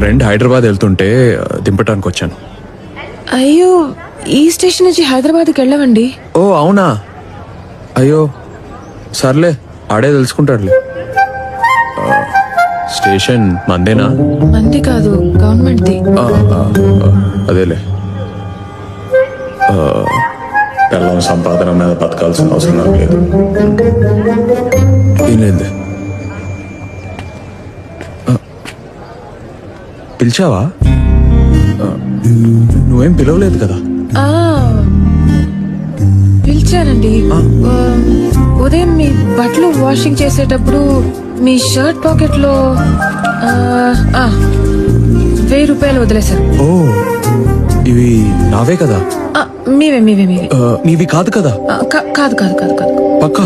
Friend Hyderabad వెళ్తుంటే దింపటానికి వచ్చాను. అయ్యో ఈ స్టేషన్ నుంచి హైదరాబాద్కి వెళ్ళవండి. ఓ అవునా? అయ్యో సర్లే ఆడే తెలుసుకుంటాడులే. స్టేషన్ మందేనా? మంది కాదు గవర్నమెంట్ది. ఆ, అదేలే. ఆ, పిల్లం సంపాదన మీద బతకాల్సిన అవసరం నాకు లేదు. ఏం లేదు. పిలిచావా? నువ్వేం పిలవలేదు కదా. పిలిచానండి. ఉదయం మీ బట్టలు వాషింగ్ చేసేటప్పుడు మీ షర్ట్ పాకెట్లో వెయ్యి రూపాయలు వదిలేశారు. ఓ ఇవి నావే కదా? మీవే మీవే మీవే. నీవి కాదు కదా? కాదు కాదు కాదు కాదు. పక్క?